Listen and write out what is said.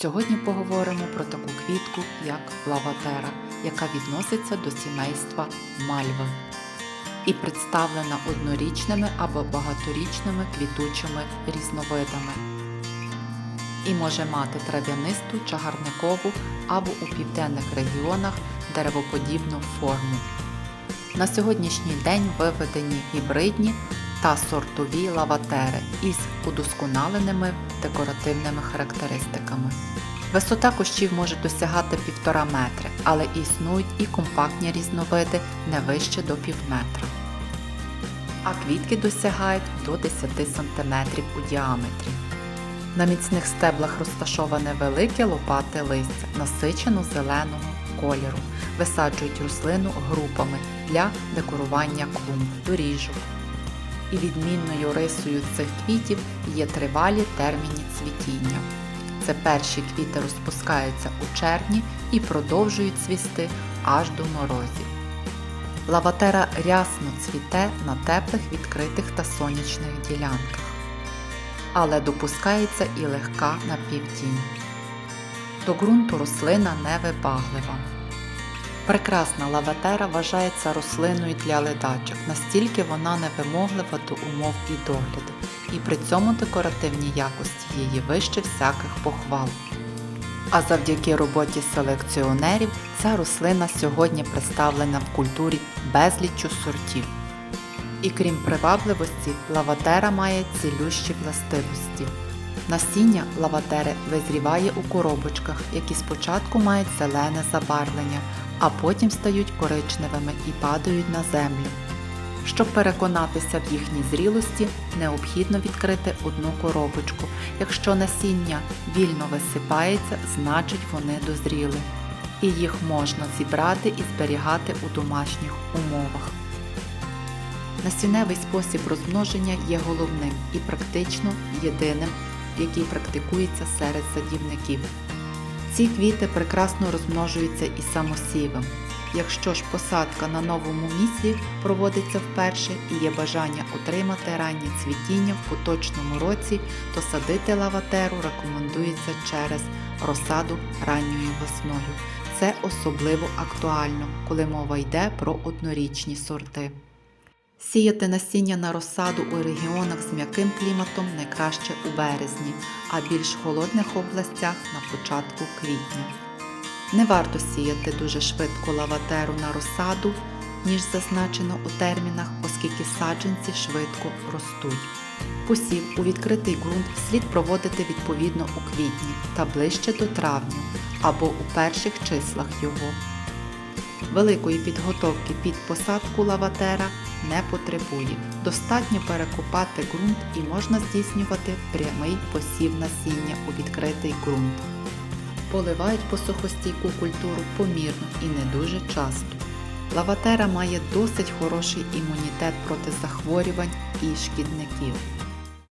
Сьогодні поговоримо про таку квітку, як лаватера, яка відноситься до сімейства мальви і представлена однорічними або багаторічними квітучими різновидами. І може мати трав'янисту, чагарникову або у південних регіонах деревоподібну форму. На сьогоднішній день виведені гібридні та сортові лаватери із удосконаленими декоративними характеристиками. Висота кущів може досягати 1,5 метри, але існують і компактні різновиди не вище до півметра. А квітки досягають до 10 см у діаметрі. На міцних стеблах розташоване велике лопате листя насичено зеленого кольору. Висаджують рослину групами для декорування клумб, доріжок. І відмінною рисою цих квітів є тривалі терміни цвітіння. Це перші квіти розпускаються у червні і продовжують цвісти аж до морозів. Лаватера рясно цвіте на теплих відкритих та сонячних ділянках, але допускається і легка напівтінь. До ґрунту рослина невибаглива. Прекрасна лаватера вважається рослиною для ледачок, настільки вона невимоглива до умов і догляду, і при цьому декоративні якості її вище всяких похвал. А завдяки роботі селекціонерів ця рослина сьогодні представлена в культурі безліччю сортів. І крім привабливості, лаватера має цілющі властивості. Насіння лаватери визріває у коробочках, які спочатку мають зелене забарвлення, а потім стають коричневими і падають на землю. Щоб переконатися в їхній зрілості, необхідно відкрити одну коробочку. Якщо насіння вільно висипається, значить вони дозріли, і їх можна зібрати і зберігати у домашніх умовах. Насінневий спосіб розмноження є головним і практично єдиним, який практикується серед садівників. Ці квіти прекрасно розмножуються і самосівом. Якщо ж посадка на новому місці проводиться вперше і є бажання отримати раннє цвітіння в поточному році, то садити лаватеру рекомендується через розсаду ранньою весною. Це особливо актуально, коли мова йде про однорічні сорти. Сіяти насіння на розсаду у регіонах з м'яким кліматом найкраще у березні, а більш холодних областях на початку квітня. Не варто сіяти дуже швидко лаватеру на розсаду, ніж зазначено у термінах, оскільки саджанці швидко ростуть. Посів у відкритий ґрунт слід проводити відповідно у квітні та ближче до травня або у перших числах його. Великої підготовки під посадку лаватера не потребує. Достатньо перекопати ґрунт і можна здійснювати прямий посів насіння у відкритий ґрунт. Поливають посухостійку культуру помірно і не дуже часто. Лаватера має досить хороший імунітет проти захворювань і шкідників.